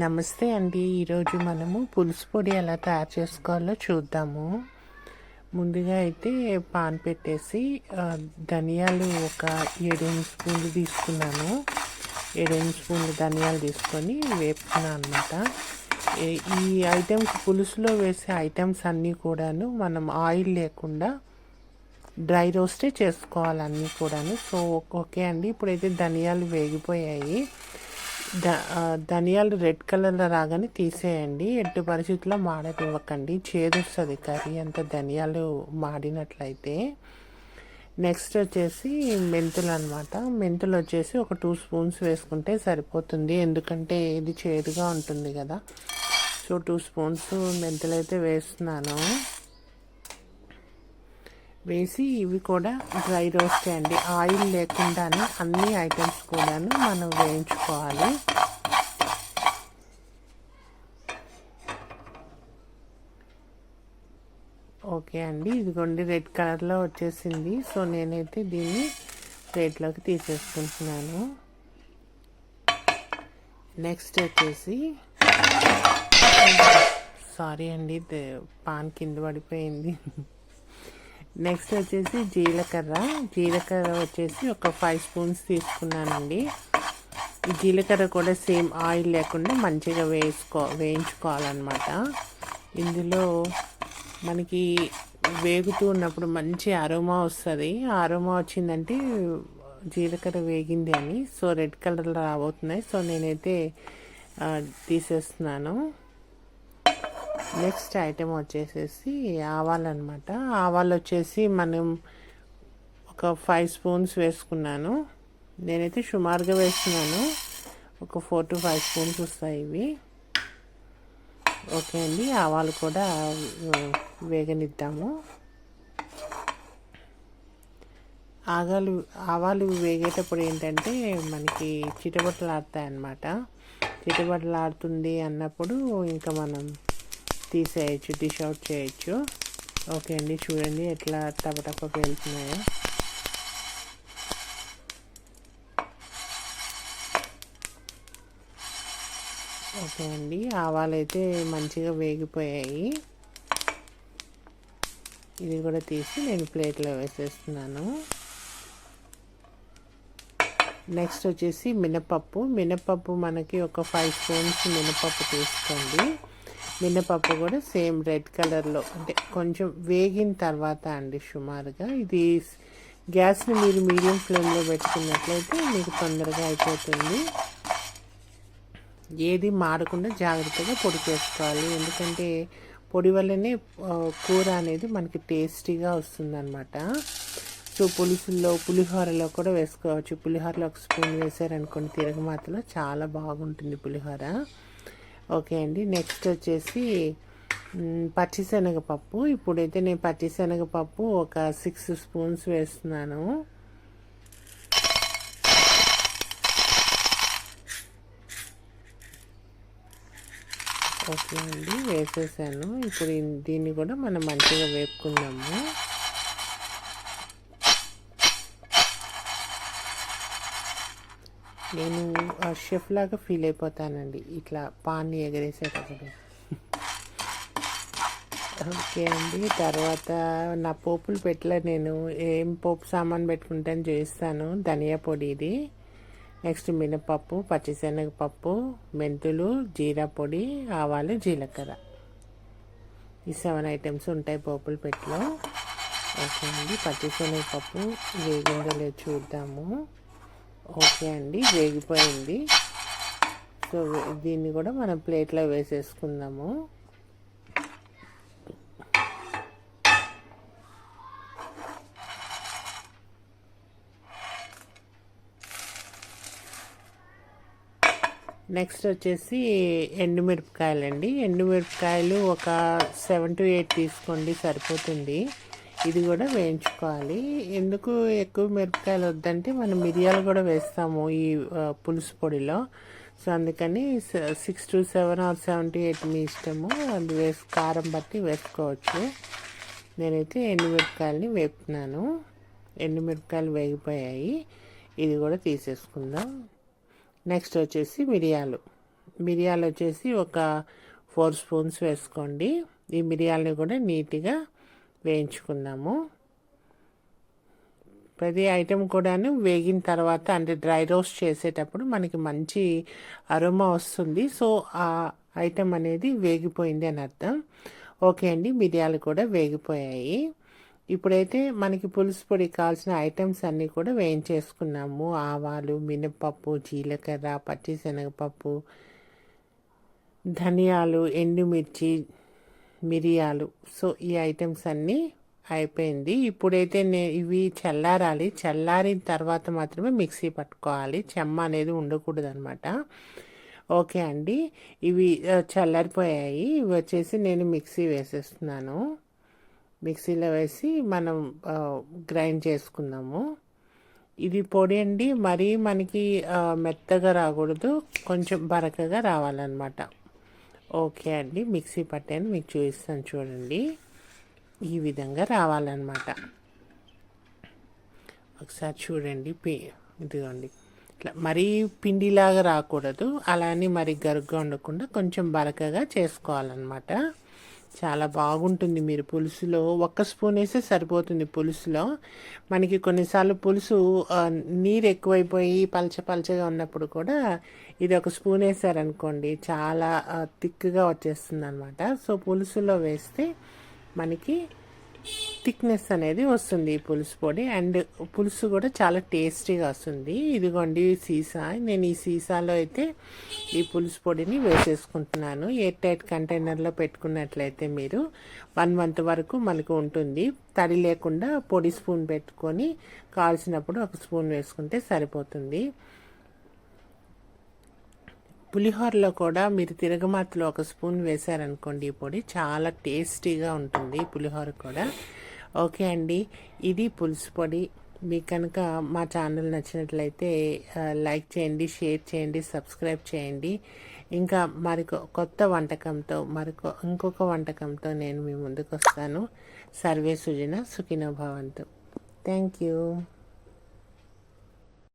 నమస్తే అండి. ఈరోజు మనము పులుసు పొడి ఎలా తయారు చేసుకోవాలో చూద్దాము. ముందుగా అయితే పాన్ పెట్టేసి ధనియాలు ఒక ఏడెనిమిది స్పూన్లు తీసుకున్నాను. ఏడెనిమిది స్పూన్లు ధనియాలు తీసుకొని వేపుకున్నాను అనమాట ఈ ఐటమ్స్ పులుసులో వేసే ఐటమ్స్ అన్నీ కూడాను మనం ఆయిల్ లేకుండా డ్రై రోస్టే చేసుకోవాలి అన్నీ కూడాను. సో ఓకే అండి. ఇప్పుడైతే ధనియాలు వేగిపోయాయి. ధనియాలు రెడ్ కలర్లో రాగానే తీసేయండి. ఎట్టి పరిస్థితుల్లో మాడనివ్వకండి. ఇవ్వకండి వస్తుంది కర్రీ అంత ధనియాలు మాడినట్లయితే. నెక్స్ట్ వచ్చేసి మెంతులు అనమాట మెంతులు వచ్చేసి ఒక టూ స్పూన్స్ వేసుకుంటే సరిపోతుంది. ఎందుకంటే ఇది చేదుగా ఉంటుంది కదా. సో టూ స్పూన్స్ మెంతులు అయితే వేస్తున్నాను. వేసి ఇవి కూడా డ్రై రోస్ట్ చేయండి ఆయిల్ లేకుండానే అన్ని ఐటమ్స్ కూడాను మనం వేయించుకోవాలి. ఓకే అండి. ఇదిగోండి రెడ్ కలర్లో వచ్చేసింది. సో నేనైతే దీన్ని ప్లేట్లోకి తీసేసుకుంటున్నాను. నెక్స్ట్ వచ్చేసి సారీ అండి పాన్ కింద పడిపోయింది. నెక్స్ట్ వచ్చేసి జీలకర్ర. జీలకర్ర వచ్చేసి ఒక ఫైవ్ స్పూన్స్ తీసుకున్నానండి. ఈ జీలకర్ర కూడా సేమ్ ఆయిల్ లేకుండా మంచిగా వేసుకో వేయించుకోవాలన్నమాట. ఇందులో మనకి వేగుతూ ఉన్నప్పుడు మంచి అరోమా వస్తుంది. అరోమా వచ్చిందంటే జీలకర్ర వేగింది అని. సో రెడ్ కలర్లో రాబోతున్నాయి. సో నేనైతే తీసేస్తున్నాను. నెక్స్ట్ ఐటెం వచ్చేసేసి ఆవాలు అనమాట ఆవాలు వచ్చేసి మనం ఒక ఫైవ్ స్పూన్స్ వేసుకున్నాను. నేనైతే సుమారుగా వేస్తున్నాను. ఒక ఫోర్ టు ఫైవ్ స్పూన్స్ వస్తాయి ఇవి. ఓకే అండి ఆవాలు కూడా వేగనిద్దాము. ఆగాలు ఆవాలు వేగేటప్పుడు ఏంటంటే మనకి చిటబట్టలు ఆడతాయి అన్నమాట చిటబట్టలు ఆడుతుంది అన్నప్పుడు ఇంకా మనం తీసేయచ్చు డిష్ అవుట్ చేయొచ్చు ఓకే అండి చూడండి ఎట్లా టపటప వెళ్తున్నాయో ఓకే అండి ఆవాలు అయితే మంచిగా వేగిపోయాయి. ఇది కూడా తీసి నేను ప్లేట్లో వేసేస్తున్నాను. నెక్స్ట్ వచ్చేసి మినపప్పు. మినపప్పు మనకి ఒక ఫైవ్ స్పూన్స్ మినపప్పు తీసుకోండి. మినపప్పు కూడా సేమ్ రెడ్ కలర్లో. అంటే కొంచెం వేగిన తర్వాత అండి సుమారుగా. ఇది గ్యాస్ని మీరు మీడియం ఫ్లేమ్లో పెట్టుకున్నట్లయితే మీకు తొందరగా అయిపోతుంది. ఏది మాడకుండా జాగ్రత్తగా పొడి చేసుకోవాలి. ఎందుకంటే పొడి వల్లనే కూర అనేది మనకి టేస్టీగా వస్తుందన్నమాట. సో పులుసుల్లో పులిహోరలో కూడా వేసుకోవచ్చు. పులిహోరలో ఒక స్పూన్ వేసారనుకోండి తిరగమాతలో చాలా బాగుంటుంది పులిహోర. ఓకే అండి. నెక్స్ట్ వచ్చేసి పచ్చిశనగపప్పు ఇప్పుడైతే నేను పచ్చిశనగపప్పు ఒక సిక్స్ స్పూన్స్ వేస్తున్నాను. ఓకే అండి. వేసేసాను. ఇప్పుడు దీన్ని కూడా మనం మంచిగా వేపుకుందాము. నేను షెఫ్ లాగా ఫీల్ అయిపోతానండి. ఇట్లా పాన్ని ఎగరేసేటప్పుడు. ఓకే అండి. తర్వాత నా పోపులు పెట్టలే నేను. ఏం పోపు సామాన్ పెట్టుకుంటాను చేస్తాను. ధనియా పొడి ఇది. నెక్స్ట్ మినపప్పు పచ్చిశనగపప్పు మెంతులు జీరా పొడి ఆవాలు జీలకర్ర. ఈ సెవెన్ ఐటమ్స్ ఉంటాయి పోపుల పెట్టలో. ఓకే అండి. పచ్చిశనగపప్పు వేగిందో లేదో చూద్దాము. ఓకే అండి వేగిపోయింది. సో దీన్ని కూడా మనం ప్లేట్లో వేసేసుకుందాము. నెక్స్ట్ వచ్చేసి ఎండుమిరపకాయలు అండి ఎండుమిరపకాయలు ఒక సెవెన్ టు ఎయిట్ తీసుకోండి సరిపోతుంది. ఇది కూడా వేయించుకోవాలి. ఎందుకు ఎక్కువ మిరపకాయలు వద్దంటే మనం మిరియాలు కూడా వేస్తాము ఈ పులుసు పొడిలో. సో అందుకని six to seven or seventy eight మీ ఇష్టము. అది వేసి కారం బట్టి వేసుకోవచ్చు. నేనైతే ఎండుమిరపకాయలని వేపుతున్నాను. ఎండుమిరపకాయలు వేగిపోయాయి. ఇది కూడా తీసేసుకుందాం. నెక్స్ట్ వచ్చేసి మిరియాలు. మిరియాలు వచ్చేసి ఒక ఫోర్ స్పూన్స్ వేసుకోండి. ఈ మిరియాలని కూడా నీట్గా వేయించుకుందాము. ప్రతి ఐటెం కూడాను వేగిన తర్వాత అంటే డ్రై రోస్ట్ చేసేటప్పుడు మనకి మంచి అరోమా వస్తుంది. సో ఆ ఐటెం అనేది వేగిపోయింది అని అర్థం. ఓకే అండి మిరియాలు కూడా వేగిపోయాయి. ఇప్పుడైతే మనకి పులుసు పొడి కావాల్సిన ఐటమ్స్ అన్నీ కూడా వేయించేసుకున్నాము. ఆవాలు మినపప్పు జీలకర్ర పచ్చిశనగపప్పు ధనియాలు ఎండుమిర్చి మిరియాలు. సో ఈ ఐటమ్స్ అన్నీ అయిపోయింది. ఇప్పుడైతే నే ఇవి చల్లారాలి. చల్లారిన తర్వాత మాత్రమే మిక్సీ పట్టుకోవాలి. చెమ్మ అనేది ఉండకూడదు అనమాట ఓకే అండి. ఇవి చల్లారిపోయాయి. ఇవి వచ్చేసి నేను మిక్సీ వేసేస్తున్నాను. మిక్సీలో వేసి మనం గ్రైండ్ చేసుకుందాము. ఇది పొడి అండి. మరీ మనకి మెత్తగా రాకూడదు. కొంచెం బరకగా రావాలన్నమాట ఓకే అండి. మిక్సీ పట్టాను మీకు చూపిస్తాను చూడండి. ఈ విధంగా రావాలన్నమాట. ఒకసారి చూడండి పి ఇదిగోండి. ఇట్లా మరీ పిండిలాగా రాకూడదు. అలానే మరి గరుగ్గా ఉండకుండా కొంచెం బరకగా చేసుకోవాలన్నమాట. చాలా బాగుంటుంది. మీరు పులుసులో ఒక్క స్పూన్ వేస్తే సరిపోతుంది పులుసులో. మనకి కొన్నిసార్లు పులుసు నీరు ఎక్కువైపోయి పలచ పలచగా ఉన్నప్పుడు కూడా ఇది ఒక స్పూన్ వేసారనుకోండి చాలా థిక్గా వచ్చేస్తుంది అనమాట సో పులుసులో వేస్తే మనకి థిక్నెస్ అనేది వస్తుంది ఈ పులుసు పొడి. అండ్ పులుసు కూడా చాలా టేస్టీగా వస్తుంది. ఇదిగోండి సీసా. నేను ఈ సీసాలో అయితే ఈ పులుసు పొడిని వేసేసుకుంటున్నాను. ఎయిర్ టైట్ కంటైనర్లో పెట్టుకున్నట్లయితే మీరు వన్ మంత్ వరకు మనకు ఉంటుంది. తడి లేకుండా పొడి స్పూన్ పెట్టుకొని కాల్చినప్పుడు ఒక స్పూన్ వేసుకుంటే సరిపోతుంది. పులిహోరలో కూడా మీరు తిరగమాతలో ఒక స్పూన్ వేశారనుకోండి ఈ పొడి చాలా టేస్టీగా ఉంటుంది పులిహోర కూడా. ఓకే అండి ఇది పులుసు పొడి. మీకు కనుక మా ఛానల్ నచ్చినట్లయితే లైక్ చేయండి షేర్ చేయండి సబ్స్క్రైబ్ చేయండి. ఇంకా మరికొ కొత్త వంటకంతో మరికొ ఇంకొక వంటకంతో నేను మీ ముందుకు వస్తాను సర్వే సుజన సుఖినోభవంతు థ్యాంక్ యూ.